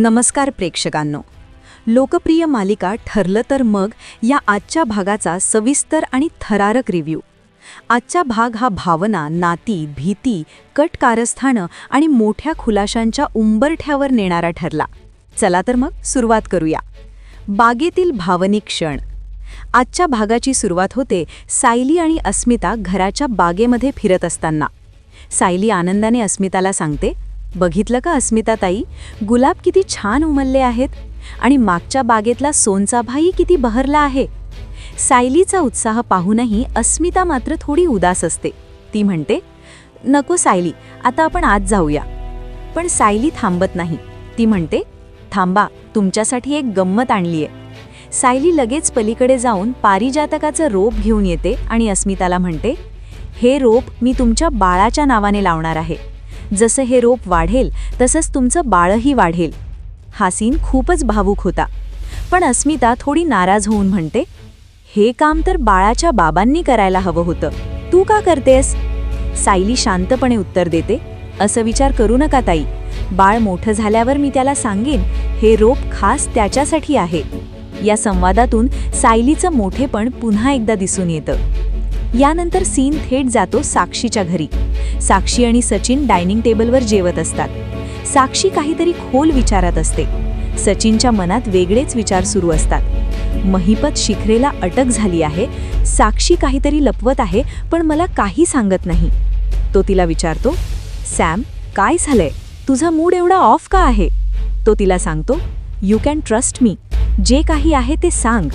नमस्कार प्रेक्षकांनो. लोकप्रिय मालिका ठरलं तर मग या आजच्या भागाचा सविस्तर आणि थरारक रिव्ह्यू आजचा भाग हा भावना नाती भीती कट कारस्थानं आणि मोठ्या खुलाशांच्या उंबरठ्यावर नेणारा ठरला. चला तर मग सुरुवात करूया. बागेतील भावनिक क्षण. आजच्या भागाची सुरुवात होते सायली आणि अस्मिता घराच्या बागेमध्ये फिरत असताना. सायली आनंदाने अस्मिताला सांगते बघितलं का अस्मिता ताई गुलाब किती छान उमलले आहेत आणि मागच्या बागेतला सोनचा भाई किती बहरला आहे. सायलीचा उत्साह पाहूनही अस्मिता मात्र थोडी उदास असते. ती म्हणते नको सायली आता आपण आत जाऊया. पण सायली थांबत नाही. ती म्हणते थांबा तुमच्यासाठी एक गंमत आणलीय. सायली लगेच पलीकडे जाऊन पारिजातकाचं रोप घेऊन येते आणि अस्मिताला म्हणते हे रोप मी तुमच्या बाळाच्या नावाने लावणार आहे. जसं हे रोप वाढेल तसंच तुमचं बाळही वाढेल. हा सीन खूपच भावूक होता. पण अस्मिता थोडी नाराज होऊन म्हणते हे काम तर बाळाच्या बाबांनी करायला हवं होतं. तू का करतेस सायली शांतपणे उत्तर देते असं विचार करू नका ताई. बाळ मोठं झाल्यावर मी त्याला सांगेन हे रोप खास त्याच्यासाठी आहे. या संवादातून सायलीचं मोठेपण पुन्हा एकदा दिसून येतं. यानंतर सीन थेट जातो साक्षीच्या घरी. साक्षी आणि सचिन डायनिंग टेबलवर जेवत असतात. साक्षी काहीतरी खोल विचारात असते. सचिनच्या मनात वेगळेच विचार सुरू असतात. महिपत शिखरेला अटक झाली आहे. साक्षी काहीतरी लपवत आहे पण मला काही सांगत नाही. तो तिला विचारतो सॅम काय झालंय? तुझा मूड एवढा ऑफ का आहे? तो तिला सांगतो यू कॅन ट्रस्ट मी. जे काही आहे ते सांग.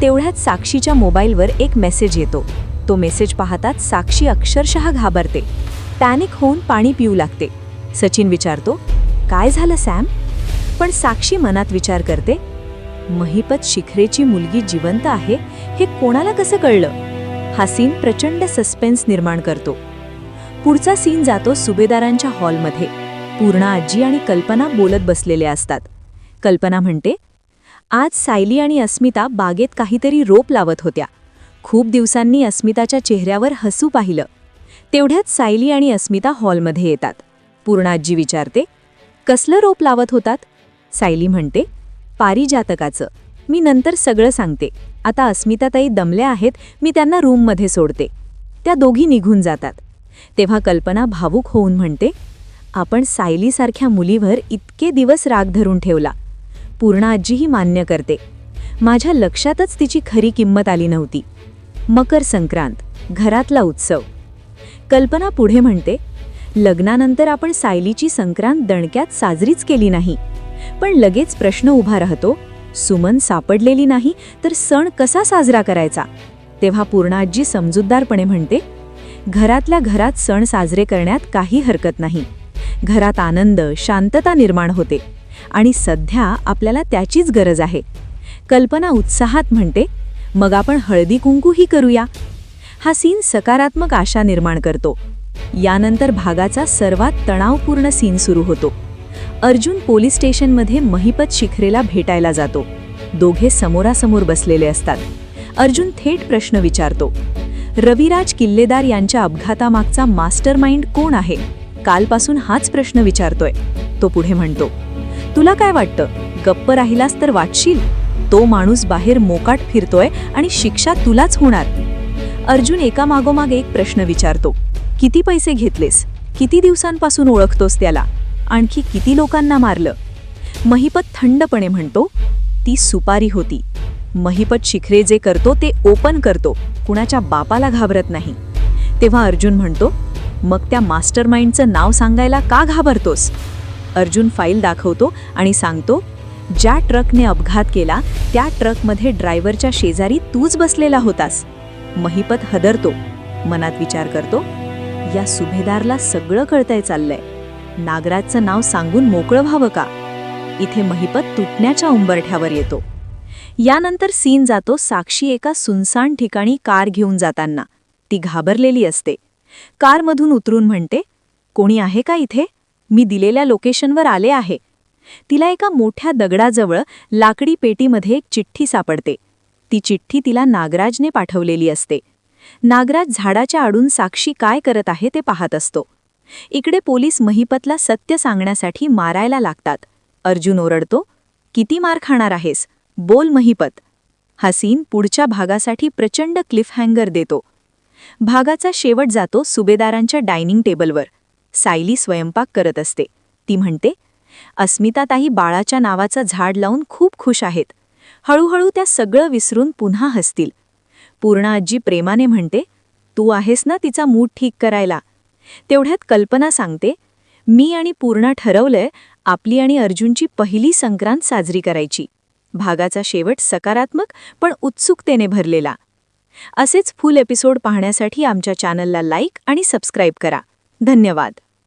तेवढ्यात साक्षीच्या मोबाईलवर एक मेसेज येतो. तो मेसेज पाहताच साक्षी अक्षरशः घाबरते. पॅनिक होऊन पाणी पिऊ लागते. सचिन विचारतो काय झालं सॅम? पण साक्षी मनात विचार करते महिपत शिखरेची मुलगी जिवंत आहे हे कोणाला कसं कळलं? हा सीन प्रचंड सस्पेन्स निर्माण करतो. पुढचा सीन जातो सुभेदारांच्या हॉलमध्ये. पूर्णा आजी आणि कल्पना बोलत बसलेल्या असतात. कल्पना म्हणते आज सायली आणि अस्मिता बागेत काहीतरी रोप लावत होत्या. खूप दिवसांनी अस्मिताच्या चेहऱ्यावर हसू पाहिलं. तेवढ्यात सायली आणि अस्मिता हॉलमध्ये येतात. पूर्णाजी विचारते कसलं रोप लावत होतात? सायली म्हणते पारिजातकाचं. मी नंतर सगळं सांगते. आता अस्मिताताई दमल्या आहेत मी त्यांना रूममध्ये सोडते. त्या दोघी निघून जातात. तेव्हा कल्पना भावूक होऊन म्हणते आपण सायलीसारख्या मुलीवर इतके दिवस राग धरून ठेवला. पूर्णाजीही मान्य करते. माझ्या लक्षातच तिची खरी किंमत आली नव्हती. मकर संक्रांत घरातला उत्सव. कल्पना पुढे म्हणते लग्नानंतर आपण सायलीची संक्रांत दणक्यात साजरीच केली नाही. पण लगेच प्रश्न उभा राहतो सुमन सापडलेली नाही तर सण कसा साजरा करायचा? तेव्हा पूर्णाजी समजूतदारपणे म्हणते घरातल्या घरात सण साजरे करण्यात काही हरकत नाही. घरात आनंद शांतता निर्माण होते. आणि सध्या आपल्याला त्याचीच गरज आहे. कल्पना उत्साहात म्हणते मग आपण हळदी कुंकूही करूया. हा सीन सकारात्मक आशा निर्माण करतो. यानंतर भागाचा सर्वात तणावपूर्ण सीन सुरू होतो. अर्जुन पोलीस स्टेशनमध्ये महिपत शिखरेला भेटायला जातो. दोघे समोरासमोर बसलेले असतात. अर्जुन थेट प्रश्न विचारतो. रविराज किल्लेदार यांच्या अपघातामागचा मास्टर माइंड कोण आहे? कालपासून हाच प्रश्न विचारतोय. तो पुढे म्हणतो. तुला काय वाटतं? गप्प राहिलास तर वाटशील तो माणूस बाहेर मोकाट फिरतोय आणि शिक्षा तुलाच होणार. अर्जुन एकामागोमाग एक प्रश्न विचारतो किती पैसे घेतलेस? किती दिवसांपासून ओळखतोस त्याला? आणखी किती लोकांना मारलं? महिपत थंडपणे म्हणतो ती सुपारी होती. महिपत शिखरे जे करतो ते ओपन करतो कुणाच्या बापाला घाबरत नाही. तेव्हा अर्जुन म्हणतो मग त्या मास्टर माइंडचं नाव सांगायला का घाबरतोस? अर्जुन फाईल दाखवतो आणि सांगतो ज्या ट्रकने अपघात केला त्या ट्रकमध्ये ड्रायव्हरच्या शेजारी तूच बसलेला होतास. महिपत हदरतो. मनात विचार करतो या सुभेदारला सगळं कळतंय चाललंय. नागराजचं नाव सांगून मोकळं व्हावं का? इथे महिपत तुटण्याच्या उंबरठ्यावर येतो. यानंतर सीन जातो साक्षी एका सुनसान ठिकाणी कार घेऊन जाताना. ती घाबरलेली असते. कारमधून उतरून म्हणते कोणी आहे का इथे? मी दिलेल्या लोकेशनवर आले आहे. तिला एका मोठ्या दगडाजवळ लाकडी पेटीमध्ये एक चिठ्ठी सापडते. ती चिठ्ठी तिला नागराजने पाठवलेली असते. नागराज झाडाच्या आडून साक्षी काय करत आहे ते पाहत असतो. इकडे पोलीस महिपतला सत्य सांगण्यासाठी मारायला लागतात. अर्जुन ओरडतो किती मार खाणार आहेस? बोल महिपत. हा सीन पुढच्या भागासाठी प्रचंड क्लिफहँगर देतो. भागाचा शेवट जातो सुबेदारांच्या डायनिंग टेबलवर. सायली स्वयंपाक करत असते. ती म्हणते अस्मिताताही बाळाच्या नावाचं झाड लावून खूप खुश आहेत. हळूहळू त्या सगळं विसरून पुन्हा हसतील. पूर्णा आजी प्रेमाने म्हणते तू आहेस ना तिचा मूड ठीक करायला. तेवढ्यात कल्पना सांगते मी आणि पूर्णा ठरवलंय आपली आणि अर्जुनची पहिली संक्रांत साजरी करायची. भागाचा शेवट सकारात्मक पण उत्सुकतेने भरलेला. असेच फुल एपिसोड पाहण्यासाठी आमच्या चॅनलला लाईक आणि सबस्क्राईब करा. धन्यवाद.